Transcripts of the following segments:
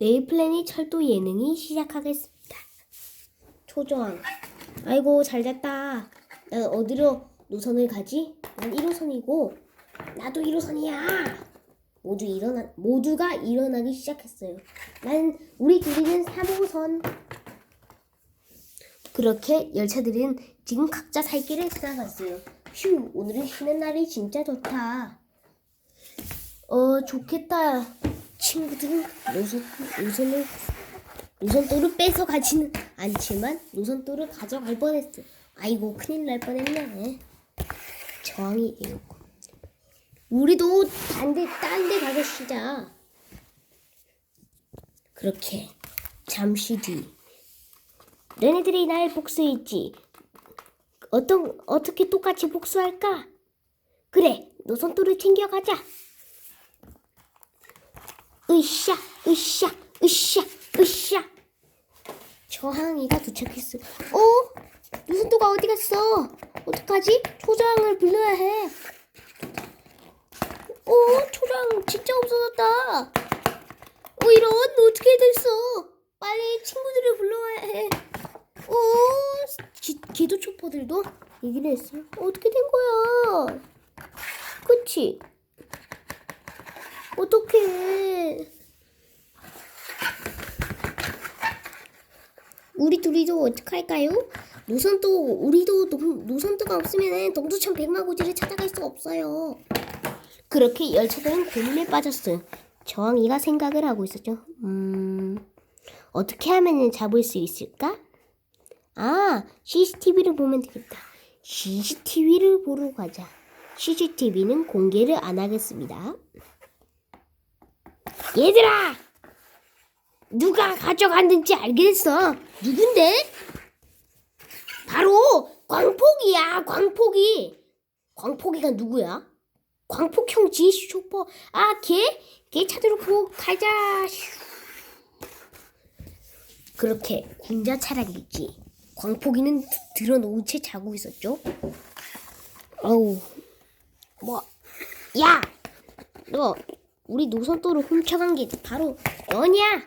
레이플랜이 철도 예능이 시작하겠습니다. 초조함. 아이고 잘 잤다. 난 어디로 노선을 가지? 난 1호선이고 나도 1호선이야. 모두 일어나 모두가 일어나기 시작했어요. 난 우리 둘이는 3호선. 그렇게 열차들은 지금 각자 살 길을 지나갔어요. 휴, 오늘은 쉬는 날이 진짜 좋다. 어, 좋겠다. 친구들은 노선, 노선을, 노선도를 뺏어가지는 않지만 노선도를 가져갈 뻔했어. 아이고, 큰일 날 뻔했네. 저항이 이렇고. 우리도 딴데, 딴데 쉬자. 그렇게 잠시 뒤. 너네들이 날 복수했지. 어떤, 어떻게 똑같이 복수할까? 그래, 노선도를 챙겨가자. 으쌰, 으쌰, 으쌰, 으쌰. 저항이가 도착했어. 어? 노선도가 어디 갔어? 어떡하지? 초저항을 불러야 해. 어? 초저항 진짜 없어졌다. 어, 이런, 어떻게 됐어? 빨리 친구들을 불러와야 해. 어? 기, 기도 초퍼들도 얘기를 했어. 어떻게 된 거야? 그치? 어떡해. 우리 둘이도 어떡할까요? 노선도, 우리도 노, 노선도가 없으면 동두천 백마고지를 찾아갈 수 없어요. 그렇게 열차들은 고민에 빠졌어요. 저항이가 생각을 하고 있었죠. 음, 어떻게 하면 잡을 수 있을까? 아, CCTV를 보면 되겠다. CCTV를 보러 가자. CCTV는 공개를 안 하겠습니다. 얘들아! 누가 가져갔는지 알겠어. 누군데? 바로 광폭이야, 광폭이. 광폭이가 누구야? 광폭 형 지시 쇼퍼. 아, 걔? 걔 찾으러 고 가자. 슈. 그렇게 군자 차량이지. 광폭이는 드- 들어놓은 채 자고 있었죠. 어우, 뭐, 야, 너 우리 노선도를 훔쳐간 게 바로 너냐?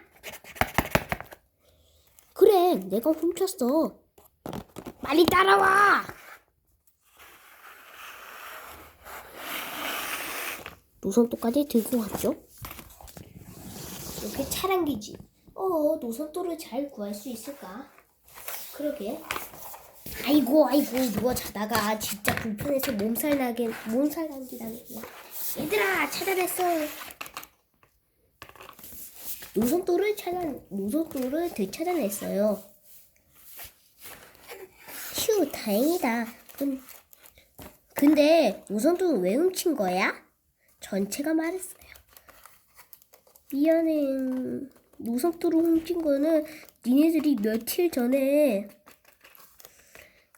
그래, 내가 훔쳤어. 빨리 따라와. 노선도까지 들고 왔죠. 이렇게 차량기지. 어, 노선도를 잘 구할 수 있을까? 그러게. 아이고, 아이고, 누가 자다가 진짜 불편해서 몸살 나게, 몸살 나게 당했네. 얘들아, 찾아냈어. 노선도를 찾아, 노선도를 되찾아냈어요. 휴, 다행이다. 근, 근데 노선도는 왜 훔친 거야? 전체가 말했어요. 미안해. 노선도를 훔친 거는 니네들이 며칠 전에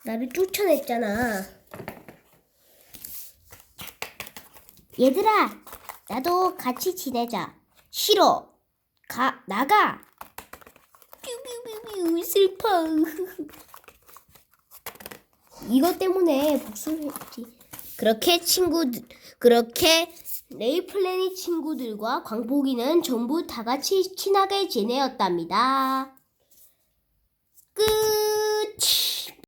나를 쫓아냈잖아. 얘들아, 나도 같이 지내자. 싫어. 가, 나가. 뾰뾰뾰뾰, 슬퍼. 이것 때문에 복수를 했지. 그렇게 친구들, 그렇게 레이플랜이 친구들과 광복이는 전부 다 같이 친하게 지내었답니다. 끝.